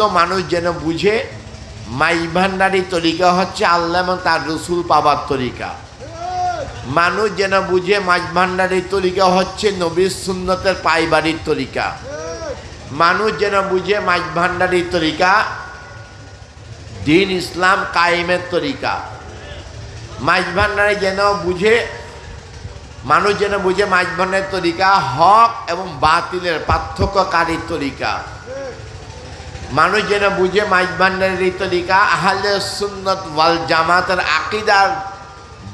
মানুষ যেন বুঝে, মাই ভান্ডারি তরিকা হচ্ছে আল্লাহ এবং তার রসুল পাবার তরিকা। মানুষ যেন বুঝে মাছ ভান্ডারির তরিকা হচ্ছে নবীর সুন্নতের পাইবাড়ির তরিকা। মানুষ যেন বুঝে মাছ ভান্ডারির তরিকা দিন ইসলাম কায়েমের তরিকা। মাছ ভান্ডারে যেন বুঝে, মানুষ যেন বুঝে মাছ ভান্ডারের তরিকা হক এবং বাতিলের পার্থক্যকারীর তরিকা। মানুষ যেন বুঝে মাইজ ভান্ডারের এই তরিকা আহলে সুন্নত ওয়াল জামাতের আকিদার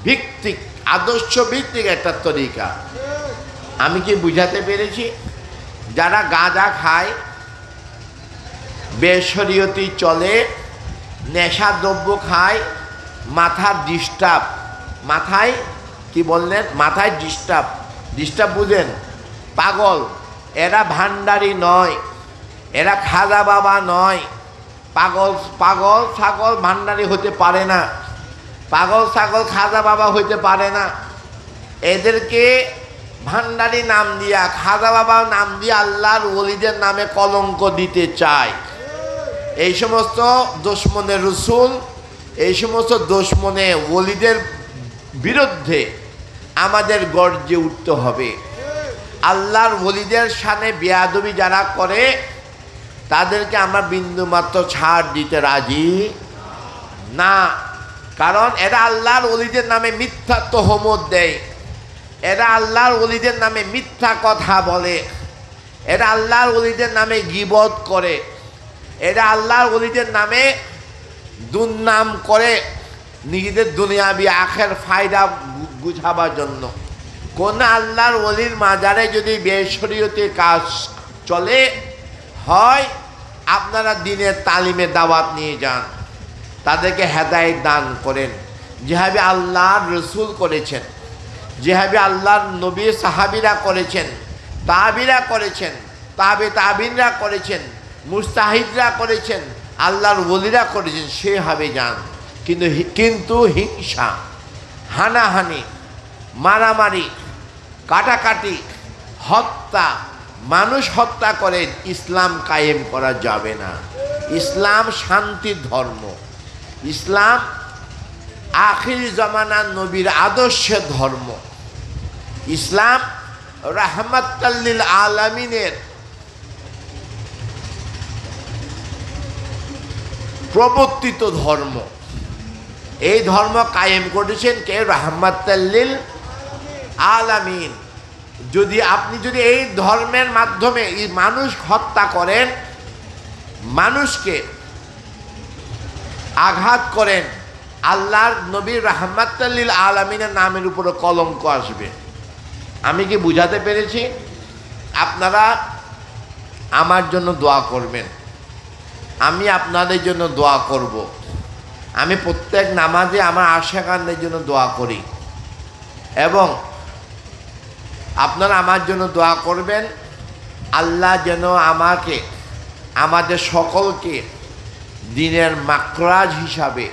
ভিত্তিক, আদর্শ ভিত্তিক একটা তরিকা। আমি কি বুঝাতে পেরেছি? যারা গাঁজা খায় বেসরিয়তি চলে নেশা দ্রব্য খায়, মাথার ডিস্টার্ব মাথায় কি বললেন? মাথায় ডিস্টার্ব ডিস্টার্ব বুঝেন? পাগল। এরা ভান্ডারি নয়। এরা খাজা বাবা নয়। পাগল পাগল, ছাগল ভান্ডারি হতে পারে না। পাগল, ছাগল খাজা বাবা হইতে পারে না। এদেরকে ভান্ডারি নাম দিয়া, খাজা বাবা নাম দিয়ে আল্লাহর ওলিদের নামে কলঙ্ক দিতে চায়। এই সমস্ত দুশ্মনের রসুল, এই সমস্ত দুশ্মনে ওলিদের বিরুদ্ধে আমাদের গর্জে উঠতে হবে। আল্লাহর ওলিদের সামনে বেয়াদবি যারা করে তাদেরকে আমরা বিন্দুমাত্র ছাড় দিতে রাজি না। কারণ এরা আল্লাহর অলিদের নামে মিথ্যা তহমত দেয়। এরা আল্লাহর অলিদের নামে মিথ্যা কথা বলে। এরা আল্লাহর অলিদের নামে গিবত করে। এরা আল্লাহর অলিদের নামে দুর্নাম করে নিজেদের দুনিয়াবি আখের ফায়দা গুছাবার জন্য। কোন আল্লাহর অলির মাজারে যদি বেসরীয়তে কাজ চলে, হয় আপনারা দিনের তালিমে দাওয়াত নিয়ে যান। তাদেরকে হেদায়ত দান করেন। যেভাবে আল্লাহর রসুল করেছেন, যেভাবে আল্লাহর নবী সাহাবিরা করেছেন, তাবিরা করেছেন, তাবে তাবিনরা করেছেন, মুস্তাহিদরা করেছেন, আল্লাহর ওলিরা করেছেন, সেভাবে যান। কিন্তু কিন্তু হিংসা, হানাহানি, মারামারি, কাটাকাটি, হত্যা মানুষ হত্যা করে, ইসলাম কায়েম করা যাবে না। ইসলাম শান্তির ধর্ম। ইসলাম আখির জমানার নবীর আদর্শের ধর্ম। ইসলাম রাহমাতাল্লিল আলামিনের প্রবর্তিত ধর্ম। এই ধর্ম কায়েম করেছেন কে? রাহমাতাল্লিল আলামিন। যদি আপনি যদি এই ধর্মের মাধ্যমে মানুষ হত্যা করেন, মানুষকে আঘাত করেন, আল্লাহর নবীর রাহমাতাল্লিল আলমিনের নামের উপরে কলঙ্ক আসবে। আমি কি বুঝাতে পেরেছি? আপনারা আমার জন্য দোয়া করবেন। আমি আপনাদের জন্য দোয়া করব। আমি প্রত্যেক নামাজে আমার আশাকানদের জন্য দোয়া করি। এবং আপনারা আমার জন্য দোয়া করবেন। আল্লাহ যেন আমাকে, আমাদের সকলকে দিনের মাকরাজ হিসাবে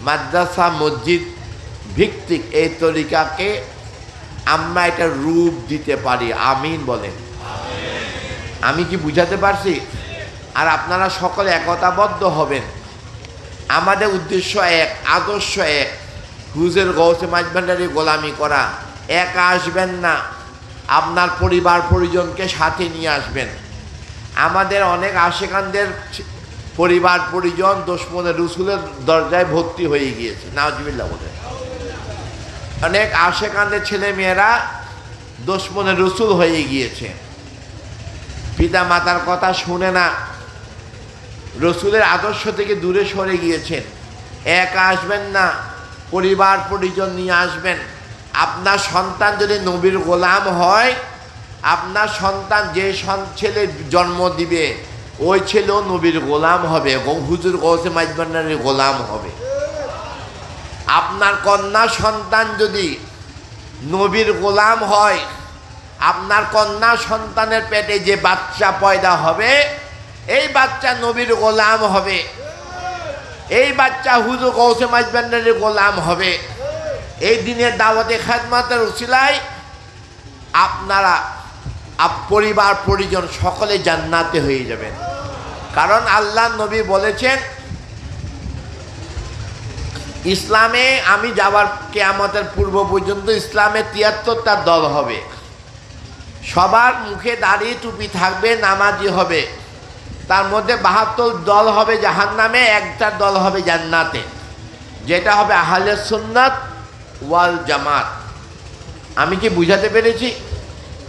মাদ্রাসা, মসজিদ ভিত্তিক এই তরিকাকে আমরা এটা রূপ দিতে পারি। আমিন বলেন। আমি কি বুঝাতে পারছি? আর আপনারা সকলে একতাবদ্ধ হবেন। আমাদের উদ্দেশ্য এক, আদর্শ এক। হুজের গৌসে মাঝভান্ডারি গোলামি করা। এক আসবেন না। আপনার পরিবার পরিজনকে সাথে নিয়ে আসবেন। আমাদের অনেক আশেকানদের পরিবার পরিজন, দুশ্মনের রসুলের দরজায় ভর্তি হয়ে গিয়েছে। নাজবিল্লা বলে অনেক আশেকানদের ছেলে মেয়েরা দুশ্মনের রসুল হয়ে গিয়েছে। পিতা মাতার কথা শুনে না, রসুলের আদর্শ থেকে দূরে সরে গিয়েছেন। একা আসবেন না, পরিবার পরিজন নিয়ে আসবেন। আপনার সন্তান যদি নবীর গোলাম হয়, আপনার সন্তান যে ছেলে জন্ম দিবে, ওই ছেলেও নবীর গোলাম হবে হুজুর গৌসে মাইজবান্নারের গোলাম হবে। আপনার কন্যা সন্তান যদি নবীর গোলাম হয়, আপনার কন্যা সন্তানের পেটে যে বাচ্চা পয়দা হবে, এই বাচ্চা নবীর গোলাম হবে। এই বাচ্চা হুজু গৌসে মাইজবান্নারের গোলাম হবে। এই দিনের দাওয়াতে খাদমাতের উচিলায় আপনারা পরিবার, পরিজন সকলে জান্নাতে হয়ে যাবেন। কারণ আল্লাহ নবী বলেছেন, ইসলামে আমি যাবার কেয়ামতের পূর্ব পর্যন্ত ইসলামে তিয়াত্তরটা দল হবে। সবার মুখে দাঁড়িয়ে টুপি থাকবে, নামাজি হবে। তার মধ্যে বাহাত্তর দল হবে জাহান নামে একটা দল হবে জান্নাতে। যেটা হবে আহলে সুন্নাত ওয়াল জামাত। আমি কি বুঝাতে পেরেছি?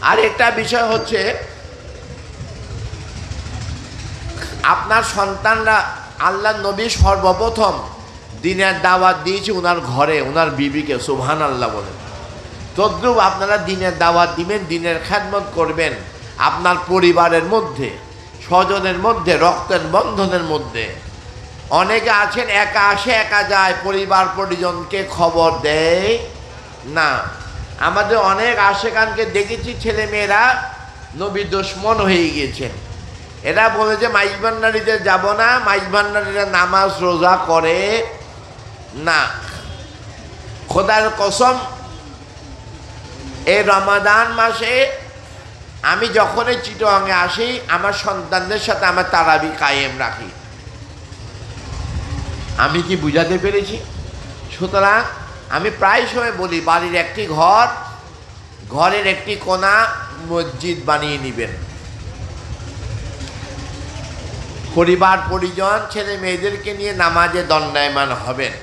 আর একটা বিষয় হচ্ছে, আপনার সন্তানরা আল্লাহ নবী সর্বপ্রথম দিনের দাওয়াত দিয়েছে ওনার ঘরে ওনার বিবিকে সুবহান আল্লাহ বলেন তদ্রুপ আপনারা দিনের দাওয়াত দিবেন, দিনের খ্যাদমত করবেন আপনার পরিবারের মধ্যে, স্বজনের মধ্যে, রক্তের বন্ধনের মধ্যে। অনেকে আছেন, একা আসে, একা যায়, পরিবার, পরিজনকে খবর দেয়। না, আমাদের অনেক আশেকানকে দেখেছি ছেলে মেয়েরা নবী দুশ্মন হয়ে গিয়েছেন। এরা বলে যে মাইজ ভান্ডারিতে যাব না মাইজ ভান্ডারিরা নামাজ, রোজা করে না। খোদার কসম এই রমাদান মাসে আমি যখনই চিটোয়াঙে আসি, আমার সন্তানদের সাথে আমার তারাবি কায়েম রাখি। আমি কি বুঝাতে পেরেছি? সুতরাং আমি প্রায় সময় বলি, বাড়ির একটি ঘর, ঘরের একটি কোনা মসজিদ বানিয়ে নেবেন। পরিবার, পরিজন, ছেলে মেয়েদেরকে নিয়ে নামাজে দণ্ডায়মান হবেন।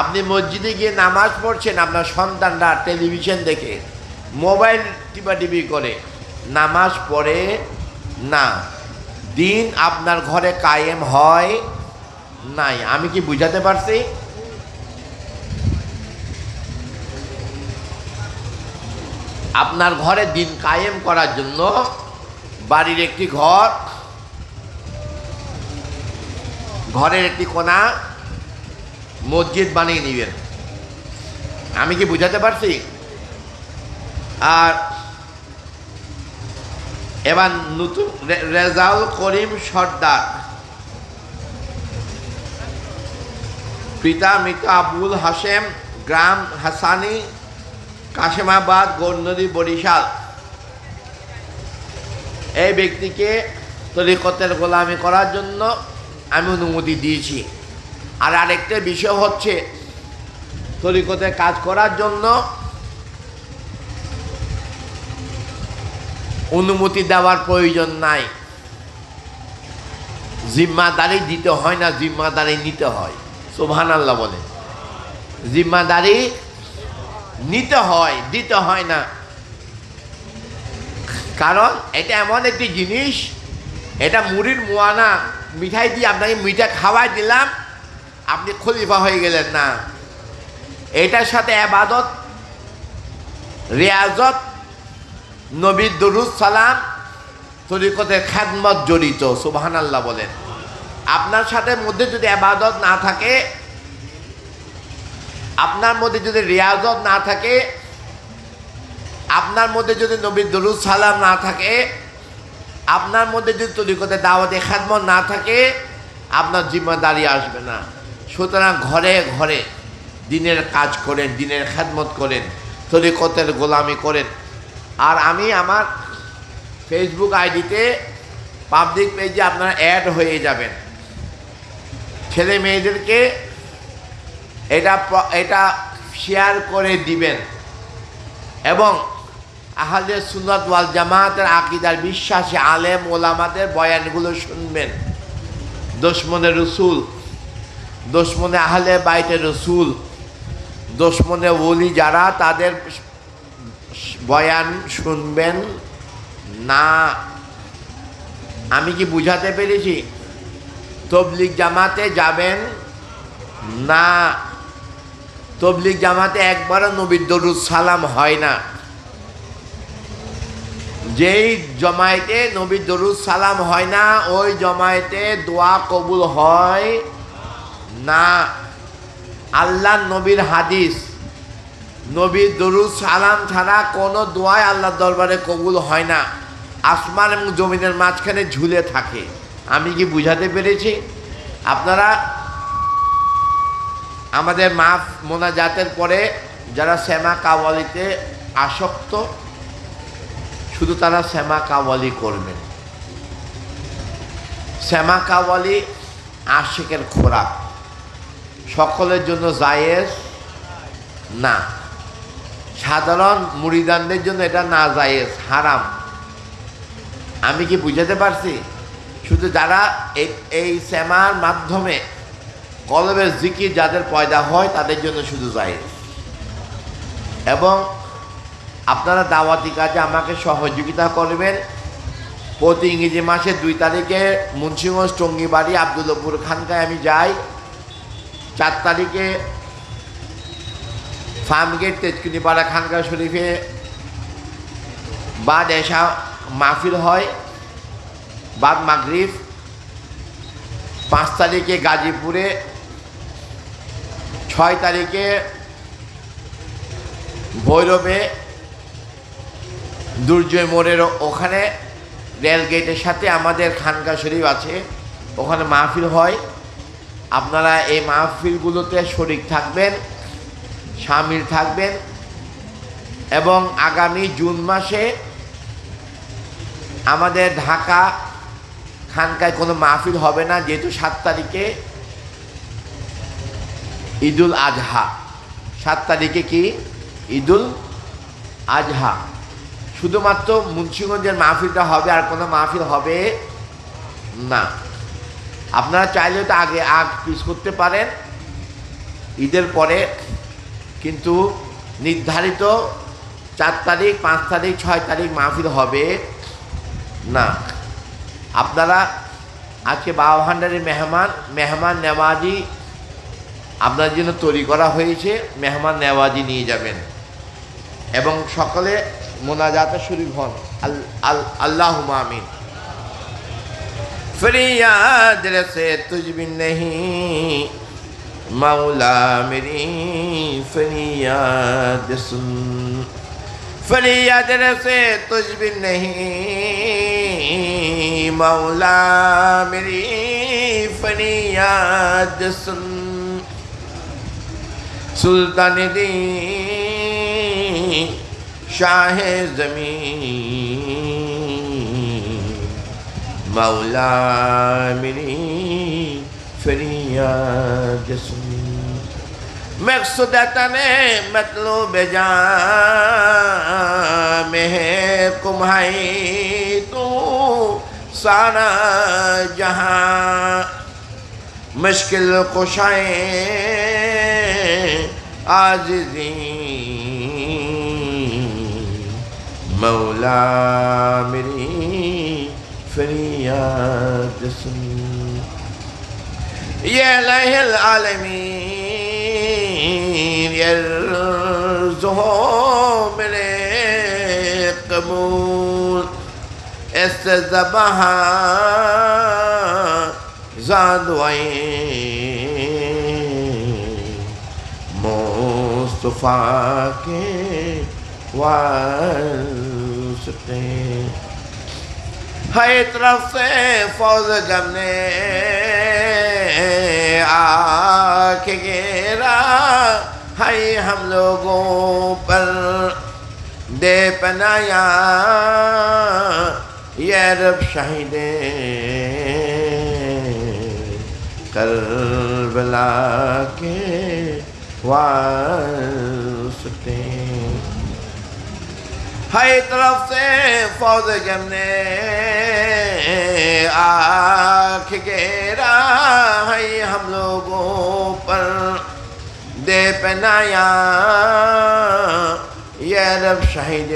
আপনি মসজিদে গিয়ে নামাজ পড়ছেন, আপনার সন্তানরা টেলিভিশন দেখে, মোবাইল টিপাটিপি করে, নামাজ পড়ে না। দিন আপনার ঘরে কায়েম হয় নাই, আমি কি বুঝাতে পারছি? আপনার ঘরে দিন কায়েম করার জন্য বাড়ির একটি ঘর, ঘরের একটি কোনা মসজিদ বানিয়ে নেবেন। আমি কি বুঝাতে পারছি? আর এবার নতুন রেজাউল করিম সর্দার। পিতা মৃত আবুল হাসেম গ্রাম হাসানি, কাশেমাবাদ গৌরনদী বরিশাল। এই ব্যক্তিকে তরিকতের গোলামি করার জন্য আমি অনুমতি দিয়েছি। আর আরেকটা বিষয় হচ্ছে, তরিকতে কাজ করার জন্য অনুমতি দেওয়ার প্রয়োজন নাই। জিম্মাদারি দিতে হয় না, জিম্মাদারি নিতে হয়। সোভান আল্লাহ বলে। জিম্মাদারি নিতে হয়, দিতে হয় না। কারণ এটা এমন একটি জিনিস, এটা মুড়ির মোয়ানা, মিঠাই দিয়ে আপনাকে মিঠা খাওয়াই দিলাম, আপনি খলিফা হয়ে গেলেন না। এটার সাথে আবাদত, রেয়াজত নবীর দরুদ সালাম, তরিকতের খ্যাদমত জড়িত সুবাহান আল্লাহ বলেন। আপনার সাথে মধ্যে যদি আবাদত না থাকে, আপনার মধ্যে যদি রিয়াজত না থাকে, আপনার মধ্যে যদি নবীর দরুদ সালাম না থাকে, আপনার মধ্যে যদি তরিকতে দাওয়াতে খ্যাদমত না থাকে, আপনার জিম্মাদারি আসবে না। সুতরাং ঘরে ঘরে দিনের কাজ করেন, দিনের খ্যাদমত করেন, তরিকতের গোলামি করেন। আর আমি আমার ফেসবুক আইডিতে পাবলিক পেজে আপনারা অ্যাড হয়ে যাবেন। ছেলে মেয়েদেরকে এটা এটা শেয়ার করে দিবেন। এবং আহালে সুনত ওয়াল জামাতের আকিদার বিশ্বাসে আলেম ওলামাদের বয়ানগুলো শুনবেন। দোসমনে রসুল দোসমনে আহলে বাইতে রসুল দোসমনে ওলি যারা তাদের বয়ান শুনবেন না। আমি কি বুঝাতে পেরেছি? তবলিক জামাতে যাবেন? না। তবলিক জামাতে একবারও নবীর দরুদ সালাম হয় না। যেই জমায়েতে নবীর দরুদ সালাম হয় না, ওই জমায়েতে দোয়া কবুল হয় না। আল্লাহ নবীর হাদিস, নবীর দরুদ সালাম ছাড়া কোনো দোয়াই আল্লাহর দরবারে কবুল হয় না। আসমান এবং জমিনের মাঝখানে ঝুলে থাকে। আমি কি বুঝাতে পেরেছি? আপনারা আমাদের মাফ মোনাজাতের পরে যারা শ্যামা কাওয়ালিতে আসক্ত, শুধু তারা শ্যামা কাওয়ালি করবেন। শ্যামা কাওয়ালি আশিকের খোরাক। সকলের জন্য জায়েজ? না। সাধারণ মুড়িদানদের জন্য এটা না জায়েজ, হারাম। আমি কি বুঝাতে পারছি? শুধু যারা এই এই শ্যামার মাধ্যমে কলবের জিকির যাদের পয়দা হয়, তাদের জন্য শুধু জায়েজ এবং আপনারা দাওয়াতি কাজে আমাকে সহযোগিতা করবেন। প্রতি ইংরেজি মাসের দুই তারিখে মুন্সিগঞ্জ, টঙ্গিবাড়ি আবদুল্লপুর খানকায় আমি যাই। চার তারিখে ফার্মগেট, তেজকুনিপাড়া খানকা শরীফে বা দেশা মাহফিল হয়। বাদ মাগরিব, পাঁচ তারিখে গাজীপুরে, ছয় তারিখে ভৈরবে, দুর্জয় মোড়ের ওখানে রেল গেটের সাথে আমাদের খানকা শরীফ আছে, ওখানে মাহফিল হয়। আপনারা এই মাহফিলগুলোতে শরিক থাকবেন, সামিল থাকবেন এবং আগামী জুন মাসে আমাদের ঢাকা খানকায় কোনো মাহফিল হবে না, যেহেতু সাত তারিখে ঈদুল আজহা। সাত তারিখে কি? ঈদুল আজহা। শুধুমাত্র মুন্সিগঞ্জের মাহফিলটা হবে, আর কোনো মাহফিল হবে না। আপনারা চাইলে তো আগে আগ পিস করতে পারেন, ঈদের পরে, কিন্তু নির্ধারিত চার তারিখ, পাঁচ তারিখ, ছয় তারিখ মাহফিল হবে না। আপনারা আজকে বাবা ভাণ্ডারের মেহমান মেহমান নেওয়াজি আপনার জন্য তৈরি করা হয়েছে, মেহমান নেওয়াজি নিয়ে যাবেন। এবং সকলে মোনাজাতে শুরু হন। আল্লাহ মামিন ফরিয়াদ রেসে তুজবি নেহি, মাওলা মেরি ফরিয়াদ সুন। فلی سے تجھ بھی نہیں، مولا میری فریاد سن۔ سلطان دین، شاہ زمین۔ مولا میری فریاد سن۔ مقصدتن مطلوب جام ہے، کمہائی تو سارا جہاں مشکل کشائیں عاجزین۔ مولا میری فریاد سن یہ لہ العالمین يرزهم القبول استذبها زادوين مصطفى کے واسطے۔ ہر طرف سے فوز جب نے آکھ کے گیرا ہے ہم لوگوں پر دے پنایا۔ یہ رب شہید کربلا کے واسطے۔ ہے طرف سے فوج جم نے آنکھ گیرا ہے ہم لوگوں پر دے پنایا یہ رب شہید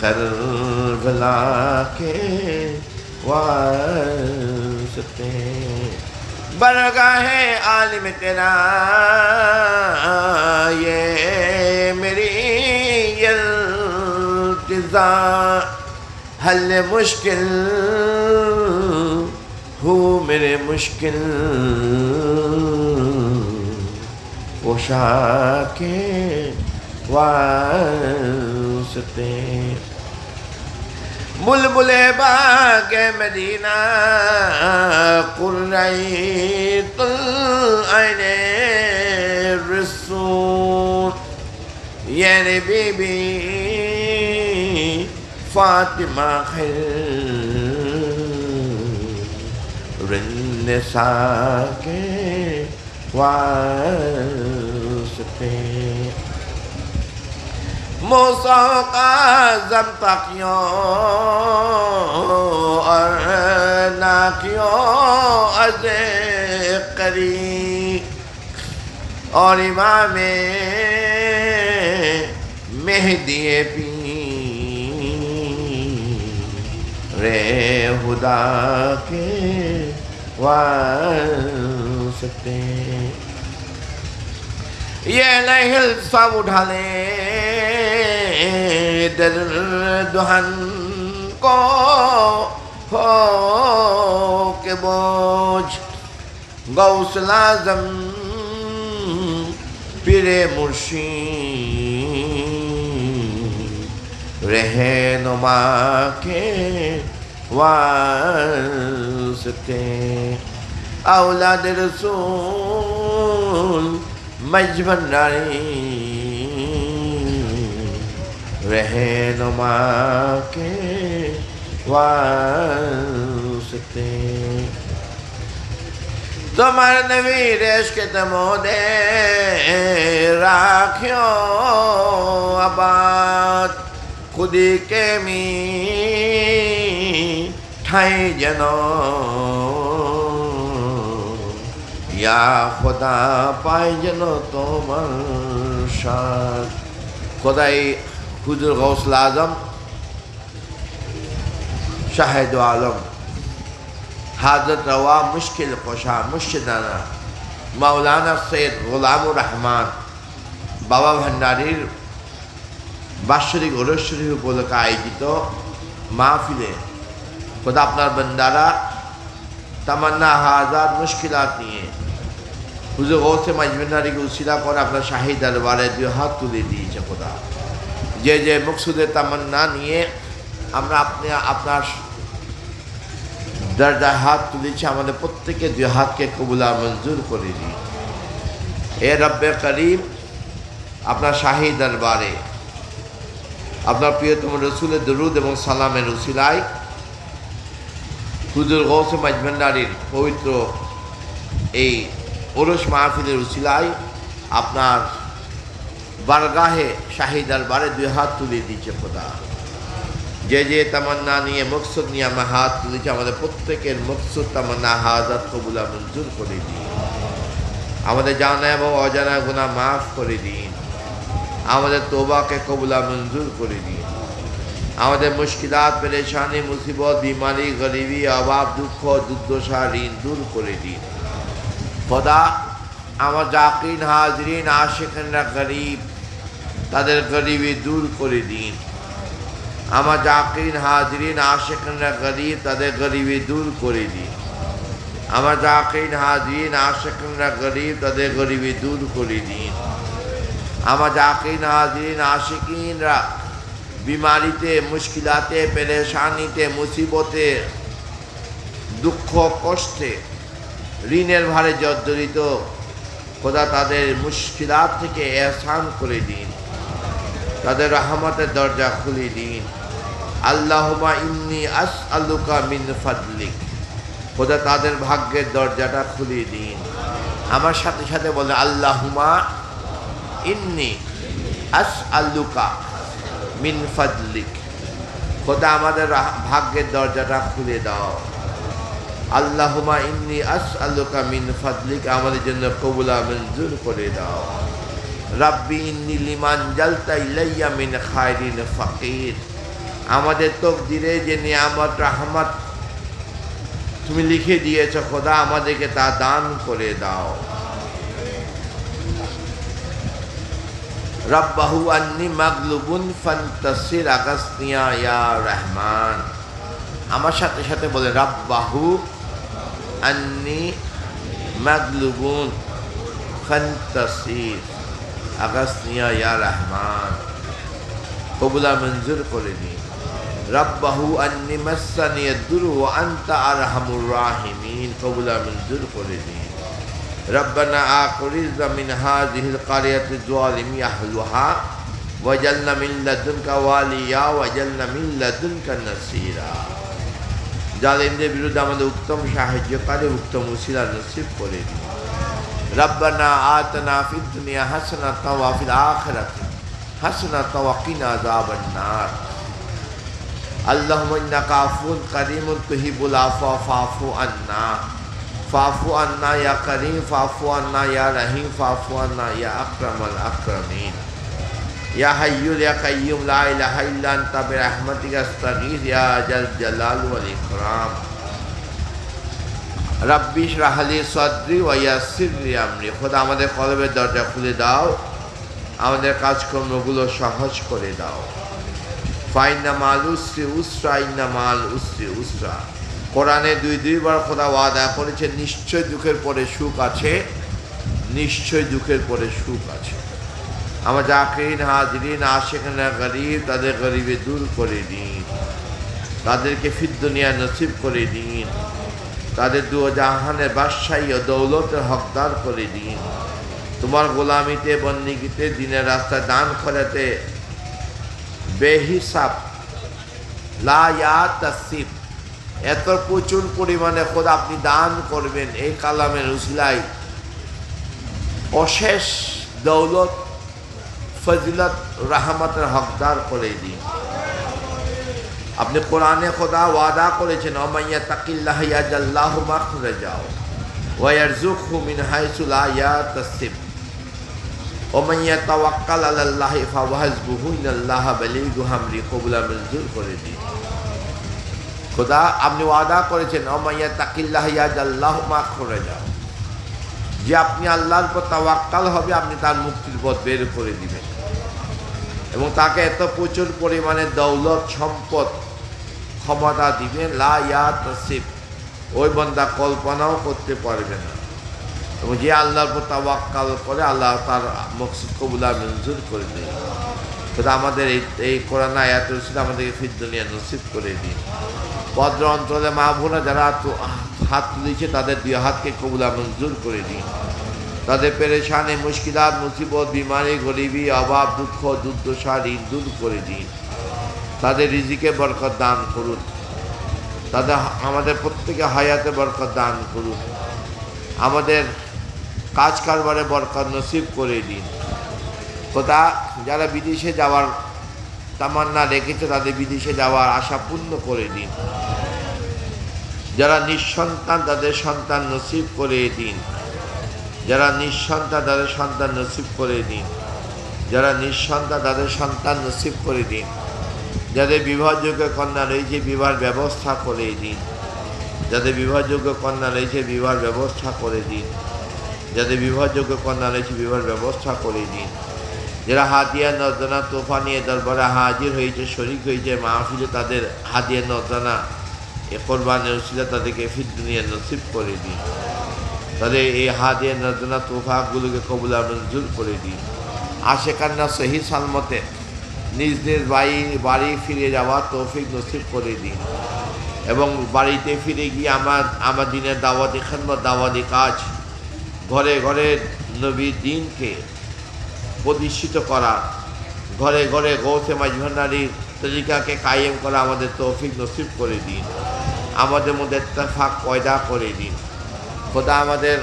کربلا کے واسطے۔ برگاہ عالم تیرا، یہ میری التزا حل مشکل ہو میرے مشکل پوشا کے واسطے بل بلے باغ مدینہ قرائی تل رسول یعنی بی بی فاطمہ خیر النساء والسبيل موسيقى زنطقيو أرناكيو أزقري اور امام مہدی پی রে হুদা কে واسطے یہ لہل سب اٹھا لے در دہن کو ہو کے بوجھ غوث لازم پیر مرشید رہنما کے واسطے اولاد رسول مجمن رہنما کے واسطے তোমার নবীর এসকে তমোদে রাখিও আবাদ খুদি কে মি ঠাই যেন ইয়া খোদা পাই যেন তোমার সাথ। খোদাই হুজুর গৌসল আজম, শাহেদ আলম, হাজরত রওয়া মুশকিল কোষা, মুর্শিদানা, মাওলানা সৈয়দ গোলামুর রহমান, বাবা ভান্ডারির বাৎসরিক ওরশ্বরী উপলক্ষে আয়োজিত মাহফিলে খোদা আপনার বন্দারা, তামান্না, হাজার মুশকিলাত নিয়ে। হুজুর গৌসে মাজমিনারিকে উশিলা করে আপনার শাহী দরবারে দুই হাত তুলে দিয়েছে খোদা। যে যে মকসুদের তামান্না নিয়ে আমরা আপনি, আপনার দরজায় হাত তুলেছি, আমাদের প্রত্যেকে দুই হাতকে কবুলা মঞ্জুর করে দিই। এ রব্বে করিম, আপনার শাহী দরবারে, আপনার প্রিয়তম রসুলের দরুদ এবং সালামের উসিলায় হুজুর গৌসে মাজভান্ডারির পবিত্র এই ওরস মাহফিলের উসিলায় আপনার বারগাহে শাহী দরবারে দুই হাত তুলে দিয়েছে খোদা। যে যে তামান্না নিয়ে মকসুদ নিয়ে আমরা হাত তুলেছে, আমাদের প্রত্যেকের মকসুদ তামান্না হাজাত কবুলা মঞ্জুর করে দিন। আমাদের জানা এবং অজানা গুণা মাফ করে দিন। আমাদের তোবাকে কবুলা মঞ্জুর করে দিন। আমাদের মুশকিলাত, পেরেশানি, মুসিবত বিমারি গরিবি, অভাব, দুঃখ, দুর্দশা, ঋণ দূর করে দিন। খোদা, আমার জাকিন হাজরিন আশেখানরা গরিব, তাদের গরিবি দূর করে দিন। আমার জাকিন হাজরিন আশেখানরা গরিব, তাদের গরিবি দূর করে দিন। আমার জাকিন হাজরিন আশেখানরা গরিব, তাদের গরিবি দূর করে দিন। আমার জাকিন হাজরিন আশেকিনরা বিমারিতে, মুশকিলাতে, পেরেশানিতে, মুসিবতে, দুঃখ, কষ্টে ঋণের ভারে জর্জরিত। খোদা তাদের মুশকিলাত থেকে এহসান করে দিন। তাদের রহমতের দরজা খুলে দিন। আল্লাহমা ইন্নি আস আল্লুকা মিন ফাদলিক। খোদা তাদের ভাগ্যের দরজাটা খুলে দিন। আমার সাথে সাথে বলে আল্লাহমা ইন্নি আস আল্লুকা মিন খোদা আমাদের ভাগ্যের দরজাটা খুলে দাও। আল্লাহমা ইন্নি আস আল্লুকা মিন আমাদের জন্য কবুলা মঞ্জুর করে দাও। রাব্বি ইন্নি লিমান জালতা ইলাইয়া মিন খায়রিন ফাকির। আমাদের তকদিরে যে নিয়ামত, রাহমত তুমি লিখে দিয়েছ, খোদা আমাদেরকে তা দান করে দাও। রব্বাহু আন্নি মাগলুবুন ফান্তাসির আগাসনিয়া ইয়া রহমান। আমার সাথে সাথে বলে, রব্বাহু আন্নি মাগলুবুন ফান্তাসির আগাসনিয়া ইয়া রহমান। কবুলা মঞ্জুর করে দিন রব্বাহু আন্নি মাসানি দুর আন্তা আরহামুর রাহিমিন। কবুলা মঞ্জুর করে দিন ربنا آخرز من هذه القرية الظالم أهلها وجلنا من لدنك واليا وجلنا من لدنك نصيرا জালিমদের বিরুদ্ধে আমাদের উত্তম সাহায্যকারী উত্তম উশিলা নসিব করে দিন ربنا آتنا في الدنيا حسنة وفي الآخرة حسنة وقنا عذاب النار اللهم إنك عفو كريم تحب العفو فاعف ফাফু আন্না ইয়া করিম ফাফু আন্না ইয়া রহিম ফাফু আন্না ইয়া আকরামাল আকরামিন ইয়া হাইয়ুল ইয়া কাইয়ুম লা ইলাহা ইল্লা আনতা বিরাহমাতিকা আস্তাগীথ ইয়া জাল জালাল ওয়াল ইকরাম রাব্বিশ রাহালি সদ্রি ওয়াসিরি আমরি খোদা আমাদের কলবের দরজা খুলে দাও। আমাদের কাজকর্মগুলো সহজ করে দাও। ফাইনা মাল উসরি উসরা, ইন্না মাল উসরি উসরা। কোরআনে দুই দুইবার খোদা ওয়াদা করেছে, নিশ্চয় দুঃখের পরে সুখ আছে, নিশ্চয় দুঃখের পরে সুখ আছে। আমার জাকিরিন, হাজরিন, আশেখানা, গরিব, তাদের গরিবে দূর করে দিন। তাদেরকে ফির দুনিয়া নসিব করে দিন। তাদের দু জাহানের বাদশাহী ও দৌলতের হকদার করে দিন। তোমার গোলামিতে, বন্দিগিতে, দিনের রাস্তায় দান করাতে বেহিসাব, লা ইয়া তাসিব এত প্রচুর পরিমাণে খোদ আপনি দান করবেন এই কালামের উসিলাই অশেষ দৌলত, ফজিলত, রাহমতের হকদার করে দিন। আপনি কোরআনে খোদা ওয়াদা করেছেন অমাইয়া তাকিল্লাহ ইয়াজাল্লাহু মাখরে যাও ওয়ারজুকহু মিন হাইসু লা ইয়াতাসিব। ওমাইয়া তাওয়াক্কাল আলাল্লাহ ফাওয়াহজবুহু ইনাল্লাহ বালিগু হামরি কবুলা মঞ্জুর করে দিন। খোদা, আপনি ওয়াদা করেছেন অমাইয়া তাকিল্লাহ ইয়াজাল্লাহু মাখরে যাও যে আপনি আল্লাহর উপর তাওয়াক্কাল হবে, আপনি তার মুক্তির পথ বের করে দিবেন। এবং তাকে এত প্রচুর পরিমাণে দৌলত, সম্পদ, ক্ষমতা দিবেন, লা ইয়া তসিব ওই বন্দা কল্পনাও করতে পারবে না। এবং যে আল্লাহর উপর তাওয়াক্কাল করে, আল্লাহ তার মকসুদ কবুলা মঞ্জুর করে দেয়। আমাদের এই এই কোরআন আয়াত রসিদ আমাদেরকে ফির দুনিয়া নসিব করে দিন। ভদ্র অঞ্চলে মা বোনা যারা হাত তুলেছে, তাদের দুই হাতকে কবুলা মঞ্জুর করে দিন। তাদের পেরেশানি, মুশকিলাত, মুসিবত বিমারি গরিবী, অভাব, দুঃখ, দুর্দশা, ঋণ দূর করে দিন। তাদের রিজিকে বরকত দান করুন। তাদের আমাদের প্রত্যেকে হায়াতে বরকত দান করুন। আমাদের কাজ কারবারে বরকত নসিব করে দিন। কোথা, যারা বিদেশে যাওয়ার তামান্না রেখেছে, তাদের বিদেশে যাওয়ার আশা পূর্ণ করে দিন। যারা নিঃসন্তান, তাদের সন্তান নসিব করে দিন। যারা নিঃসন্তান, তাদের সন্তান নসিব করে দিন। যারা নিঃসন্তান, তাদের সন্তান নসিব করে দিন। যাদের বিবাহযোগ্য কন্যা রয়েছে বিবাহ ব্যবস্থা করে দিন। যাদের বিবাহযোগ্য কন্যা রয়েছে বিবাহ ব্যবস্থা করে দিন। যাদের বিবাহযোগ্য কন্যা রয়েছে বিবাহ ব্যবস্থা করে দিন। যারা হাদিয়া নজনা তোফা নিয়ে দরবারে হাজির হয়েছে, শরিক হয়েছে, মাহফিলে তাদের হাদিয়া নজনা, এ কোরবানের উসিলা তাদেরকে ফির দুনিয়া নসিব করে দিন। তাদের এই হাদিয়া নজনা তোফাগুলোকে কবুলা মঞ্জুর করে দিই দিন আশেকান্না সহি সালমতে নিজ নিজ বাড়ি বাড়ি ফিরে যাওয়া তৌফিক নসিব করে দিন। এবং বাড়িতে ফিরে গিয়ে আমার আমার দিনের দাওয়াতি খানমত দাওয়াতি কাজ ঘরে ঘরে নবীর দিনকে প্রতিষ্ঠিত করা। ঘরে ঘরে গৌসে মাঝভান্ডারির তরিকাকে কায়েম করা আমাদের তৌফিক নসিব করে দিন। আমাদের মধ্যে ফাঁক পয়দা করে দিন। খোদা আমাদের,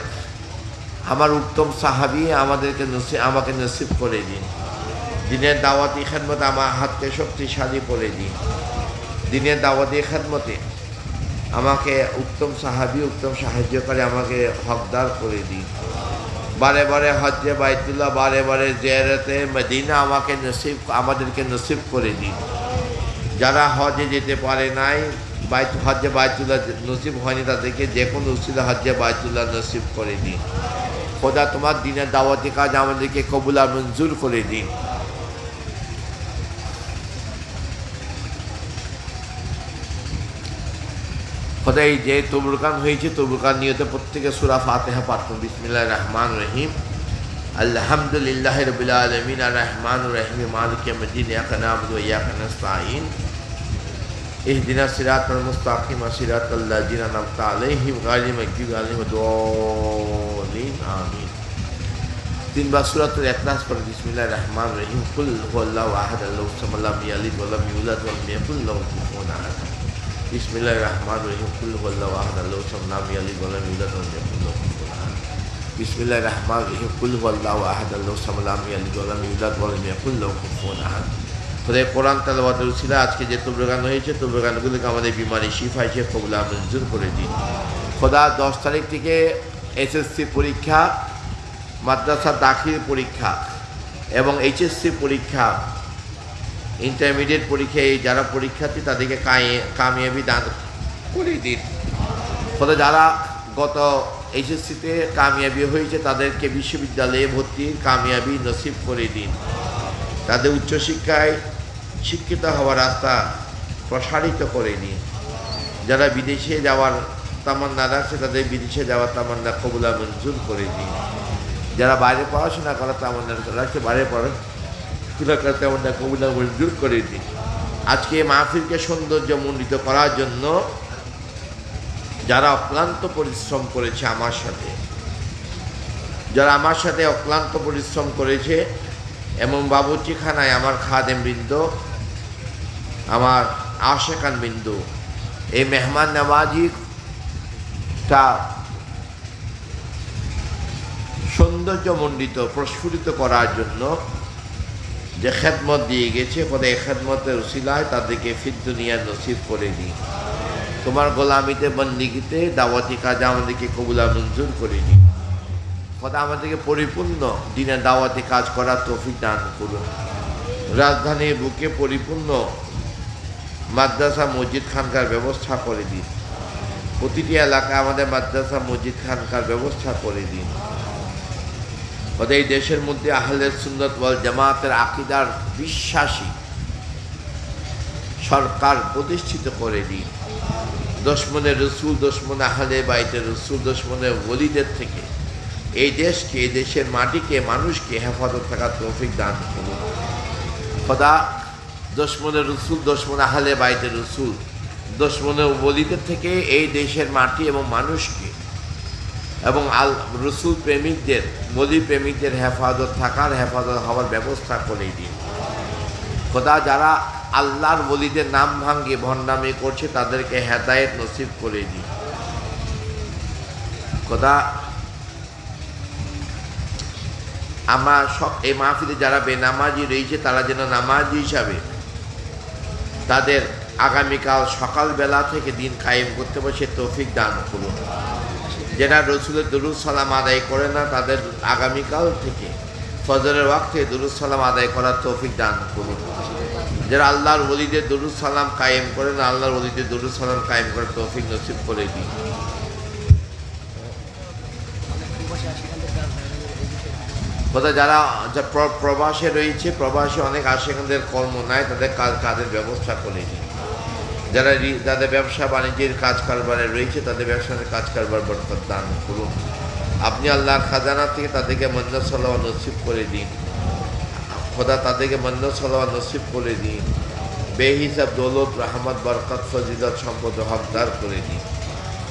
আমার উত্তম সাহাবি আমাদেরকে নসিব আমাকে নসিব করে দিন। দিনের দাওয়াতি খেদমত আমার হাতকে শক্তিশালী করে দিন। দিনের দাওয়াতি খেদমতে আমাকে উত্তম সাহাবি, উত্তম সাহায্য করে আমাকে হকদার করে দিন। বারে বারে হজ্জে বাইতুল্লাহ, বারে বারে জেরতে মদিনা আমাকে নসিব, আমাদেরকে নসিব করে দিন। যারা হজে যেতে পারে নাই, বাইত, হজ্জে বাইতুল্লাহ নসিব হয়নি তাদেরকে যে কোনো উচিত হজ্জে বাইতুল্লাহ নসিব করে দিন। খোদা তোমার দিনের দাওয়াতি কাজ আমাদেরকে কবুলা মঞ্জুর করে দিন। খোদাই যে তবুরকান হয়েছে তবুরকান নিয়তে প্রত্যেকে সুরা ফাতেহা পাঠ বিসমিল্লাহ রহমান রহিম আলহামদুলিল্লাহ রবিল আলমিন আর রহমান রহিম মালিক মদিন ইয়াকা নাবুদু ওয়া ইয়াকা নাস্তাইন اهدنا الصراط المستقيم صراط الذين أنعمت عليهم غير المغضوب عليهم ولا الضالين آمين তিনবার সুরাতুল ইখলাস পড়ে বিসমিল্লাহির রহমানির রহিম কুল হুয়াল্লাহু আহাদ আল্লাহু সামাদ লাম ইয়ালিদ ওয়া লাম ইউলাদ ওয়া লাম ইয়াকুল লাহু কুফুয়ান আহাদ বিসমিল্লাহ রহমান রহিম কুল হল্লা ওয়াহাদ আল্লাহ সামনাম ইয়ালি গোলাম ইউলাদ বিসমিল্লাহ রহমান রহিম কুল হল্লা ওয়াহাদ আল্লাহ সামনাম ইয়ালি গোলাম ইউলাদ বলেন কুফুয়ান আহাদ খোদাই কোরআন তালাবাতের ছিল আজকে যে তুব্রগান হয়েছে তুব্রগানগুলিকে আমাদের বিমারি শিফা হিসেবে কবুলা মঞ্জুর করে দিন। খোদা, দশ তারিখ থেকে এসএসসি পরীক্ষা, মাদ্রাসা দাখিল পরীক্ষা এবং এইচএসসি পরীক্ষা ইন্টারমিডিয়েট পরীক্ষায় যারা পরীক্ষার্থী তাদেরকে কায়ে- কামিয়াবি দান করে দিন। ফলে যারা গত এইচএসসিতে কামিয়াবি হয়েছে তাদেরকে বিশ্ববিদ্যালয়ে ভর্তির কামিয়াবি নসিব করে দিন। তাদের উচ্চশিক্ষায় শিক্ষিত হওয়ার রাস্তা প্রসারিত করে দিন যারা বিদেশে যাওয়ার তামান্না রাখছে তাদের বিদেশে যাওয়ার তামান্না কবুলা মঞ্জুর করে দিন। যারা বাইরে পড়াশোনা করার তামান্না রাখছে বাইরে পড়াশোনা করার তামান্না কবুলা মঞ্জুর করে দিন আজকে মাহফিলকে সৌন্দর্য মণ্ডিত করার জন্য যারা অক্লান্ত পরিশ্রম করেছে আমার সাথে, যারা আমার সাথে অক্লান্ত পরিশ্রম করেছে এবং বাবুচিখানায় আমার খাদেম বৃন্দ, আমার আশেকান বিন্দু, এই মেহমান নওয়াজিটা সৌন্দর্যমণ্ডিত প্রস্ফুটিত করার জন্য যে খেদমত দিয়ে গেছে এই খেদমতের উসিলায় তাদেরকে ফির দুনিয়া নসিব করে দিই তোমার গোলামিতে, বন্দিগিতে দাওয়াতি কাজ আমাদেরকে কবুলা মঞ্জুর করে দিই খোদা আমাদেরকে পরিপূর্ণ দিনে দাওয়াতি কাজ করার তৌফিক দান করুন। রাজধানীর বুকে পরিপূর্ণ মাদ্রাসা, মসজিদ, খানকার ব্যবস্থা করে দিন। প্রতিটি এলাকায় আমাদের মাদ্রাসা, মসজিদ, খানকার ব্যবস্থা করে দিন। ওদের এই দেশের মধ্যে আহলে সুন্দর বল জামাতের আকিদার বিশ্বাসী সরকার প্রতিষ্ঠিত করে দিন। দশমনে রসুল, দশমনে আহলে বাইতে রসুল দশমনে ওলিদের থেকে। এই দেশকে, এই দেশের মাটিকে, মানুষকে হেফাজত থাকার তৌফিক দান করুন। খোদা দশমনে রসুল, দশমনে আহলে বাইতে রসুল দশমনে ওলিদের থেকে এই দেশের মাটি এবং মানুষকে এবং আল রসুল প্রেমিকদের, মোদী প্রেমিকদের হেফাজত থাকার হেফাজত হওয়ার ব্যবস্থা করে দিন। খোদা যারা আল্লাহর বলিদের নাম ভাঙ্গে ভণ্ডামি করছে, তাদেরকে হেদায়েত নসিব করে দিন। খোদা আমার সব এই মাহফিলে যারা বেনামাজি রয়েছে, তারা যেন নামাজি হিসাবে তাদের আগামীকাল সকালবেলা থেকে দিন কায়েম করতে পারে, সে তৌফিক দান করুন। যারা রসুলের দরুদ সালাম আদায় করে না, তাদের আগামীকাল থেকে ফজরের ওয়াক্তে দরুদ সালাম আদায় করার তৌফিক দান করুন। যারা আল্লাহর ওলিদের দরুদ সালাম কায়েম করে না, আল্লাহর ওলিদের দরুদ সালাম কায়েম করার তৌফিক নসিব করে দিন। কোথাও যারা যা প্র- প্রবাসে রয়েছে, প্রবাসে অনেক আশেখানদের কর্ম নাই, তাদের কাজ কাজের ব্যবস্থা করে দিন। যারা যাদের ব্যবসা বাণিজ্যের কাজ কারবারে রয়েছে, তাদের ব্যবসার কাজ কারবার বরকত দান করুন। আপনি আল্লাহর খাজানা থেকে তাদেরকে মন্দ সালোয়া নসিব করে দিন। খোদা তাদেরকে মন্দ সালোয়া নসিব করে দিন। বেহিসাব, দৌলত, রহমত, বরকত, ফজিলত, সম্পদ হকদার করে দিন।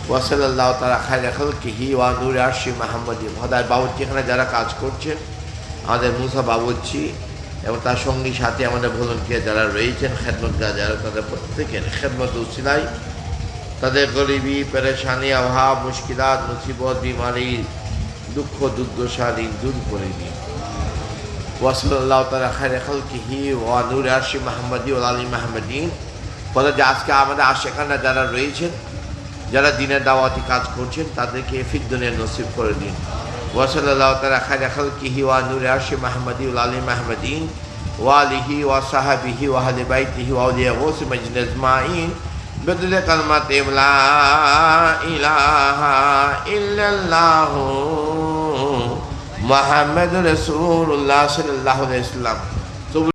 ওয়াসাল্লাহ তারা খাই রাখাল কিহি ওয়া নূর আরশি মাহমুদি। হদায় বাবুর্চি এখানে যারা কাজ করছেন, আমাদের মুসা বাবুর্চি এবং তার সঙ্গী সাথে আমাদের ভলন্টিয়ার যারা রয়েছেন খেদমতগার যারা তাদের প্রত্যেকের খেদমত উচিলাই তাদের গরিবি, পেরেশানি, অভাব, মুশকিলাত, মুসিবত, বিমারি, দুঃখ, দুর্দশা ঋণ দূর করে দিন। ওয়াসাল্লাহ খাই রাখাল কিহি ওয়া নূর আরশি মাহমদি ওল আলী মাহমদিন। ফলে যে, আজকে আমাদের আশেখানা যারা রয়েছেন, যারা দিনের দাওয়াতি কাজ করছেন, তাদেরকে ফিদ্দনের নসিব করে দিন। وصلى الله تعالى خير خلقه ونور عرش محمد وعلى محمدين وآله وصحبه وأهل بيته وأولياء غوث مجد أجمعين. بدل کلمت لا إله إلا الله محمد رسول الله صلى الله عليه وسلم.